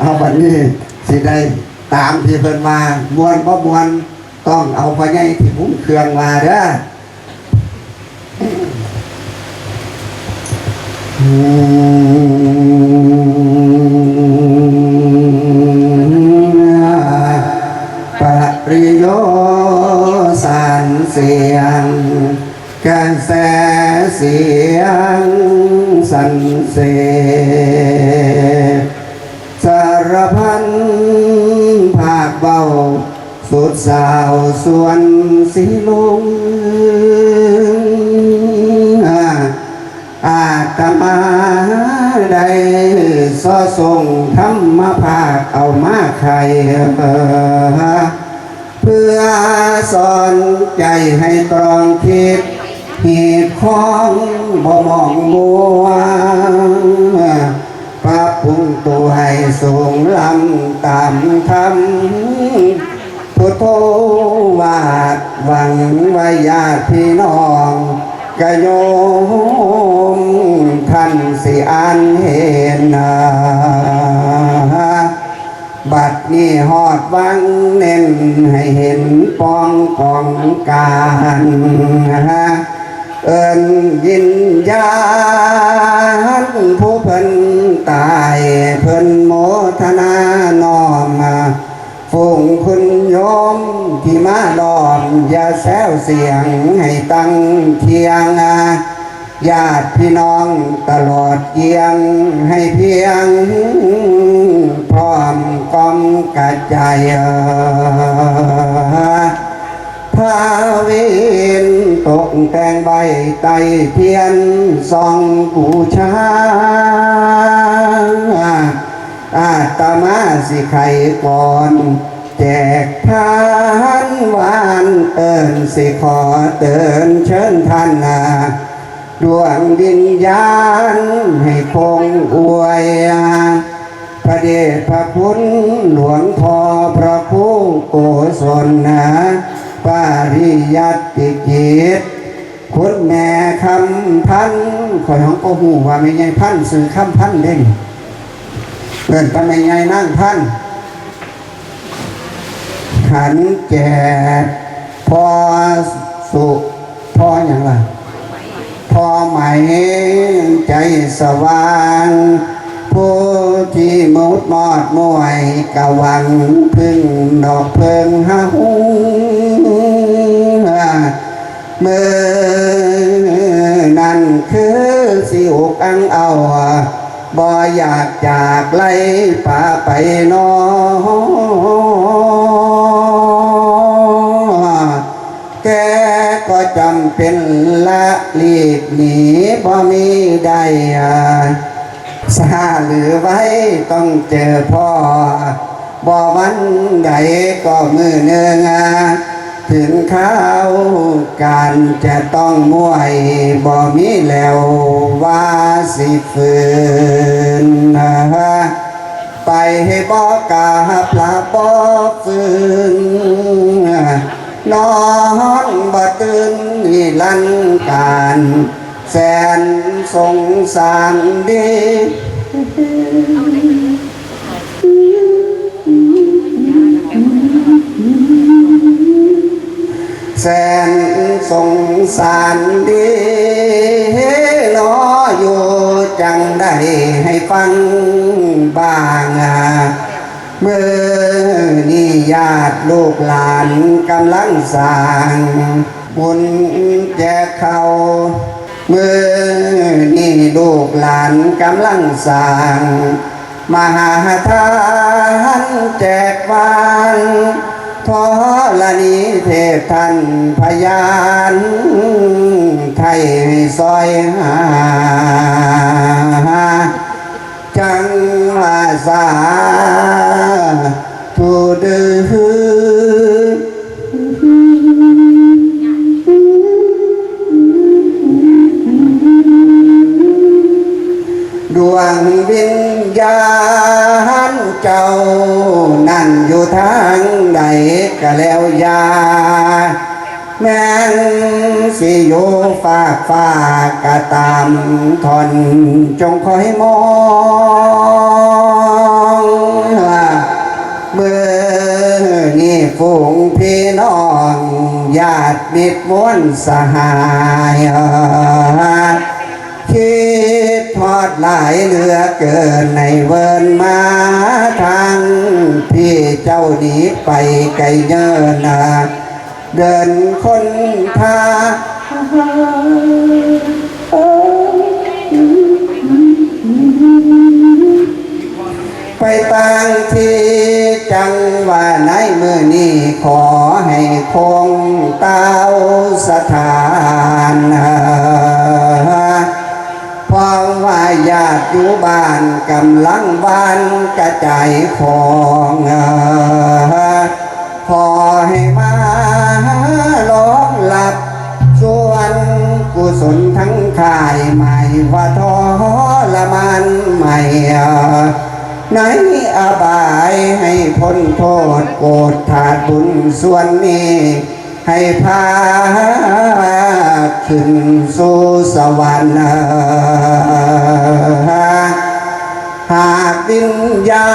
เอาบัดนี้สิได้ตามที่เพิ่นมามวนบ่มวนต้องเอาพญายที่พุ่มเครื่องมาเด้อปริโยสารเสียงกระแสเสียงสันเสสา รพันภาคเบาสุดสาวส่วนสีลงอาตมาได้สอส่งธรรมภาคเอามาใครเพื่อสอนใจให้ตรองคิดเหตุของบ่มองมัว ปรุงตัวให้สูงลำตามธรรมพุทโธวาดหวังไว้ญาติพี่น้องกะโยมท่านสิอ่านเห็นนาบัดนี้หอดวังเน้นให้เห็นปองของการเอินยินญาณผู้เพิ่น ตายเพิ่นโมทนานอมมาฝูงคุณโยมที่มาดอมอย่าแซวเสียงให้ตั้งเทียงญาติพี่น้องตลอดเกียงให้เพียง พร้อมกองกระจายพ ตกแตงใบไตเทียนส่องบูชาอาตมาสิไขก่อน แจกทานหวานเอิญสิขอเตือนเชิญท่านนาดวงดินญาณให้คงอวยพระเดชพระคุณหลวงพ่อพระผู้โกศลนะปาริยัติกิจ คุณแม่คำพันข่อยของโกหูว่าไม่ไงพันสื่อคำพันเด้งเกินไปไม่ไงนั่งพันขันแก่พอสุพออย่างไรพอไหมใจสว่างผู้ที่มุดมอดมวยกะวังพึ่งดอกเพิงหาหู มือนั่นคือสิอกอังเอาบ่อยากจากไล่ป่าไปนอแกก็จำเป็นละลีกหนีบ่มีได้อ่าสาหรือไว้ต้องเจอพ่อบ่วันใดก็มือเนืองา ถึงข้าวการจะต้องมวยบ่มีแล้วว่าสิฝืนไปให้บอกกาปลาบอฟืนนอนบ่ตื่นนี่ลันการแสนสงสารดี แสนสงสารดีรออยู่จังได้ให้ฟังบ้างอะเมื่อนี่ญาติลูกหลานกำลังสร้างบุญแจกเขาเมื่อนี่ลูกหลานกำลังสร้างมหาทานแจกบาน ทอลนีเทพท่านพยานไทยซอยหาจังว่าสาผู้ดื้อ ดวงวิญญาณเจ้า นั่นอยู่ทางใดก็แล้วยา แม่นสิอยู่ฝากฝากกะตามทนจงคอยมองเมื่อนี่ฝูงพี่น้องญาติมิตรมวลสหายคิด ทอดหลายเหลือเกินในเวินมาทางพี่เจ้าหนีไปไกลเยินนาเดินคนทาไปต่างที่จังว่าในมือนี้ขอให้คงเต้าสถาน เพราะว่าญาติอยู่บ้านกำลังบ้านกระจายของขอให้มาล้อมหลับส่วนกุศลทั้งขายใหม่ว่าทอละมันใหม่ในอบายให้พ้นโทษโกรธาดบุญส่วนนี้ ให้พาขึ้นสู่สวรรค์หากวิญญา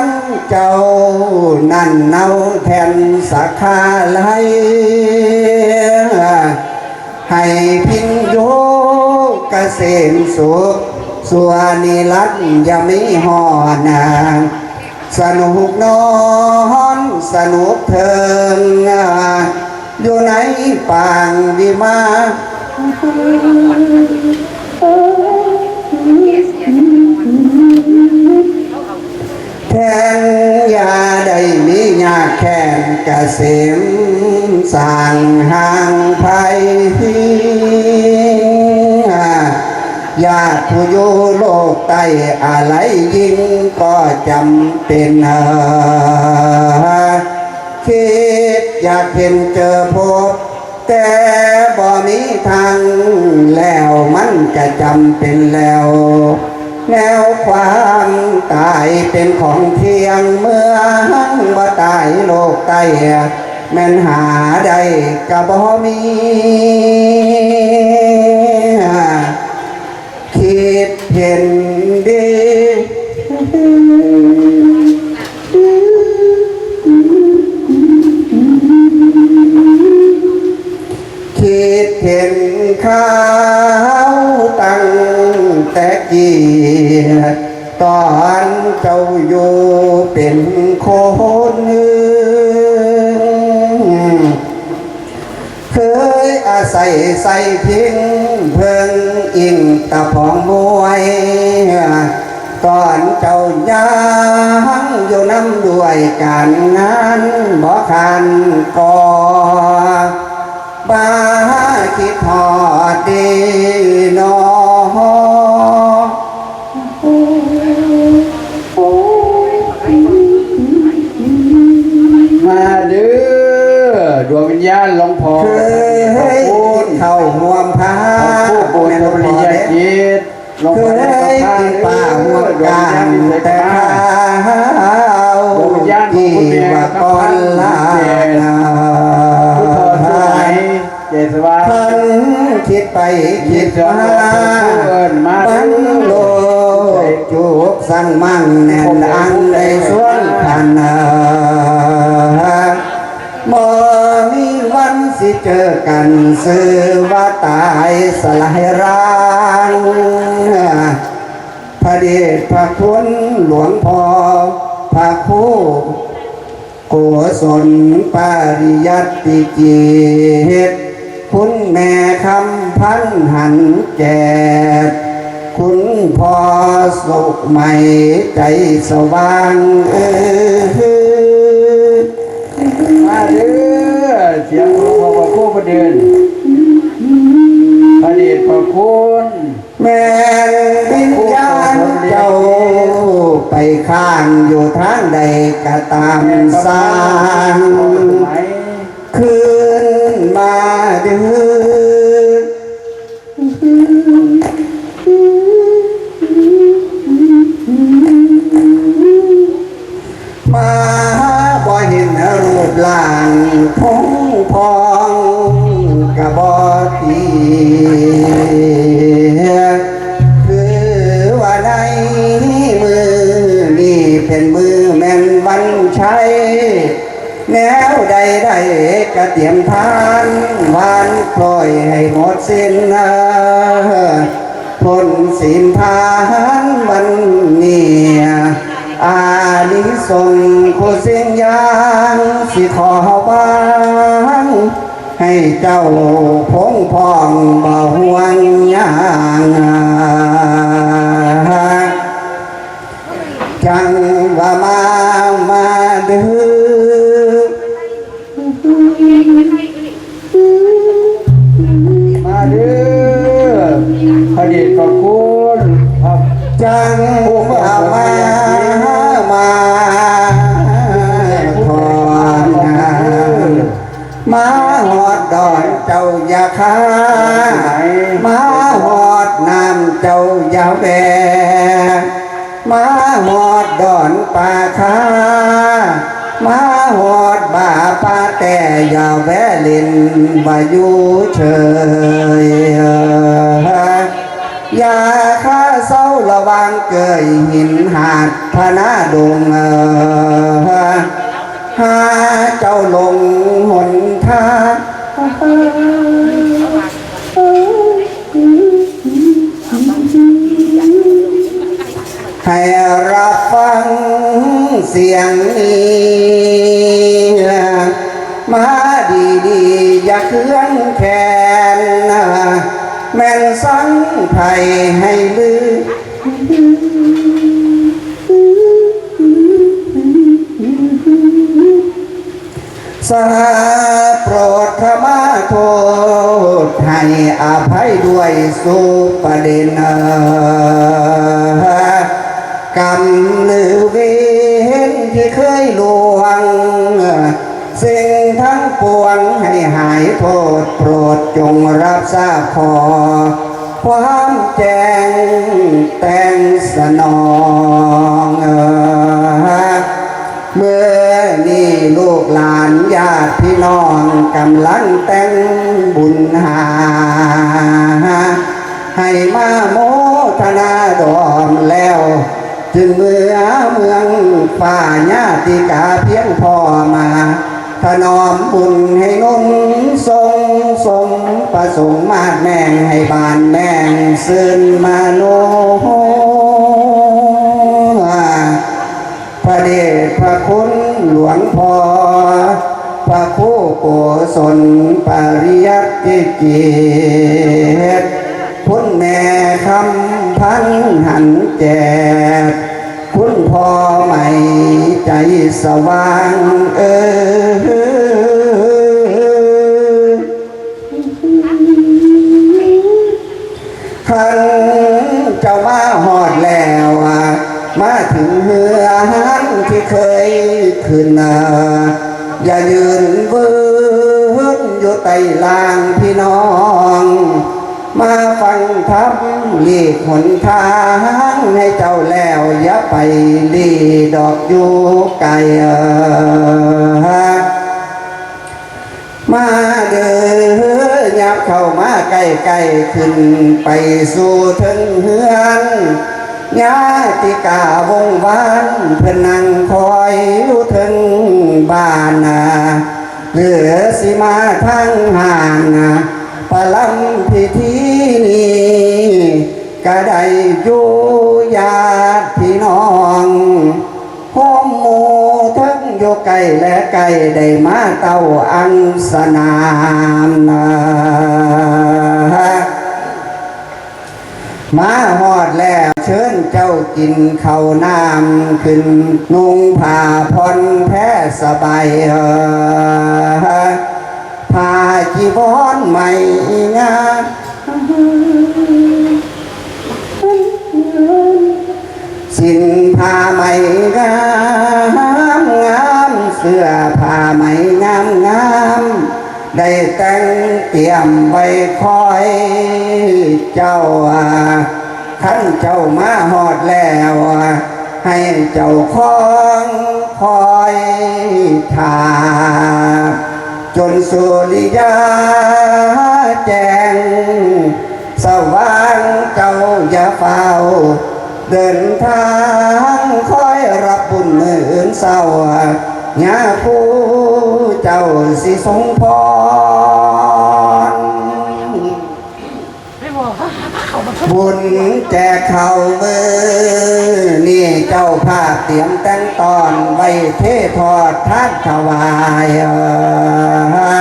ณเจ้านั่นเนาแทนสักขาไลให้พินโยกเกษมสุขส่วนนิรัตน์อยามีหอนาง สนุกนอนสนุกเทิงอยู่ในปางวิมาแทนยาได้มียาแค้นกเกษมสร้างห่างภัย ญาติผู้อยู่โลกใต้อะไรยิ่งก็จำเป็นคิดอยากเห็นเจอพบ แต่บ่มีทางแล้วมันก็จำเป็นแล้วแนวความตายเป็นของเที่ยงเมื่อบ่ตายโลกใต้แม่นหาได้ก็บ่มี เห็นดีคิดเห็นข้าวตั้งแต่กียรติตอนเจ้าอยู่เป็นคนเคยอาศัยใส่พิง เพิงอิงตะพองมวยตอนเจ้ายังอยู่น้ำด้วยการงานบ่คันก่อบาคิดทอดดีนอ คิดมาบันโลจูบสังมั่งแน่นอันในส่วนพันนาบ่มีวันสิเจอกันซื้อว่าตายสลายร่างพระเดชพระคุณหลวงพ่อพระครูโกศลปาริยัติจิต คุณแม่คำพันหันแจกคุณพ่อสุขใหม่ใจสว่างเออมาเด้อเสียงหลวงพ่อพระคู่ประเดินพระเดชพระคุณแม่วิญญาณเจ้าไปข้างอยู่ทางใดก็ตามสร้าง เดือมาบ่เห็นรูปร่างพงพองกะบ่ตี เตรียมทานวานปล่อยให้หมดสิ้นเอ่อผลสินทานวันนี้อานิสงส์ผู้เสียงยางสิขอวางให้เจ้าพงพองบ่ห่วงยางจังว่ามามาดือ มาอยู่เฉยอย่าข้าเศร้าระวังเกยหินหาดพนาดงหาเจ้าลงหนทางให้รับฟังเสียงนี้มา เคลื่อนแขนแม่นสังไทยให้ลือสาโปรดขมาโทษให้อภัยด้วยสุปเดนกรรมหรือเวรที่เคยลง วงให้หายโทษโปรดจงรับทราบขอ ความแจ้งแต่งสนองเมื่อนี่ลูกหลานญาติพี่น้องกำลังแต่งบุญหา ให้มาโมทนาดอมแล้วจึงเมื่อเมืองฝ่าญาติกาเพียงพอมา ถนอมบุญให้นุ่นทรงสมประสงค์มาดแม่งให้บานแม่งซึนมาโนพระเดชพระคุณหลวงพ่อพระคู่โกศลปริยัติเกียรติคุณแม่คำพันหันแจกคุณพ่อใหม่ใจสว่างเออ มาถึงเฮือหันที่เคยขึ้นนาอย่ายืนเวืนอยู่ใต้ลางพี่น้อง มาฟังทับลีกหนทางให้เจ้าแล้วอย่าไปลีดอกอยู่ไกลมาเด้อยับเข้ามาใกล้ๆขึ้นไปสู่ถึงเฮือน ญาติกาวงวานเพิ่นนั่งคอยอยู่ถึงบ้านนาเหลือสิมาทางห่างนาประลำพิธีนี้ก็ได้อยู่ญาติพี่น้องพมหมูทั้งโยไก่และไก่ได้มาเต้าอังสนามนา มาหอดแล้วเชิญเจ้ากินเขาน้ำขึ้น นุ่งผ้าพรแพ้สบายเออผ้าจีวรใหม่งาสิ้นผ้าไหมงามงามเสื้อผ้าไหมงามงามได้แต่งเตรียมไว้คอย เจ้าขันเจ้ามาหอดแล้ว ให้เจ้าคองคอยทาจนสุริยาแจ้งสว่างเจ้าอย่าเฝ้า เดินทางคอยรับบุญมื่นเศร้าญาผู้เจ้าสิทรงพร บุญแจกเขามือ นี่เจ้าภาพเตรียมแต่งตอนไว้เททอดท่านถวายเอ่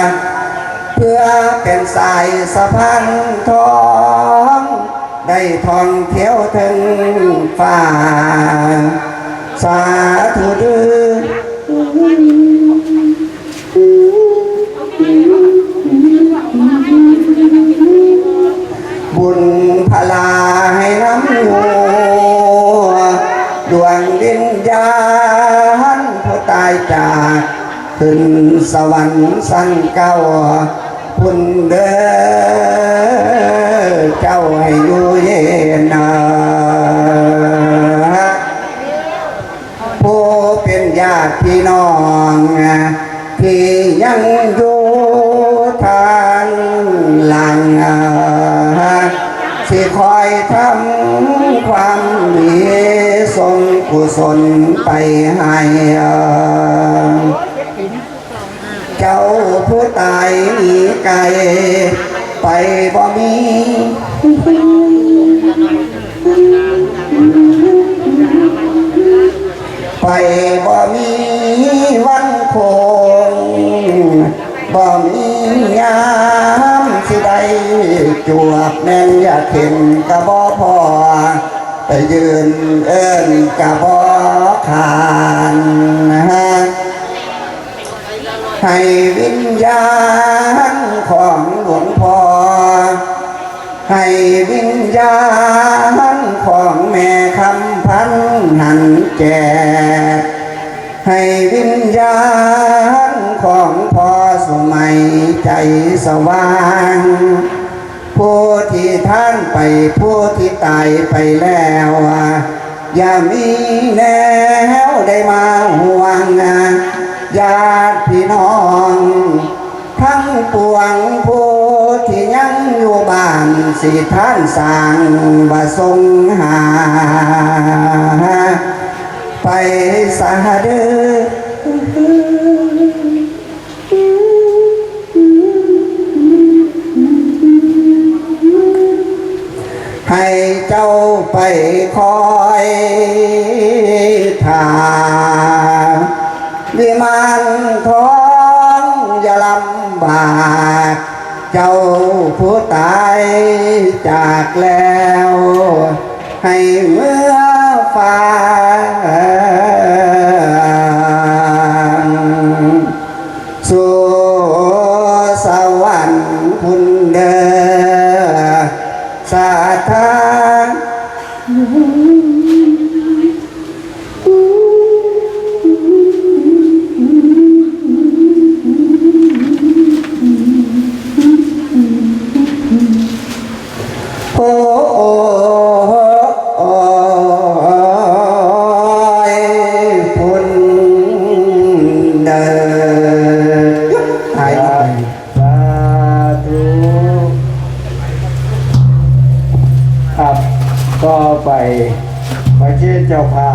อเพื่อเป็นสายสะพานทองได้ทองเที่ยวถึงฟ้าสาธุดือ ขึ้นสวรรค์สั่งเก้าพุนเด้อเจ้าให้อยู่เย็นนาผู้เป็นญาติพี่น้องที่ยังอยู่ทางหลังสิคอยทำความดีส่งกุศลไปให้ จ้าผู้ตายไกลไปบ่มีไปบ่มีวันคงบ่มียามสิได้จวบแม่นอยากเห็นกระบ่พอไปยืน ญญาณของแม่คำพันหันแจกให้วิญญาณของพ่อสมัยใจสว่างผู้ที่ท่านไปผู้ที่ตายไปแล้วอย่ามีแนวได้มาห่วงญาติพี่น้อง ทั้งปวงผู้ที่ ยังอยู่บ้านสิท่านสางบาทรงหา ไปสาเดอให้เจ้าไปคอยทางวิมานทองอย่าลำบาก เจ้าผู้ตายจากแล้ว ให้เมื่อฟ้าสู่สวรรค์คุณเด้อสาธา จ้าภาพ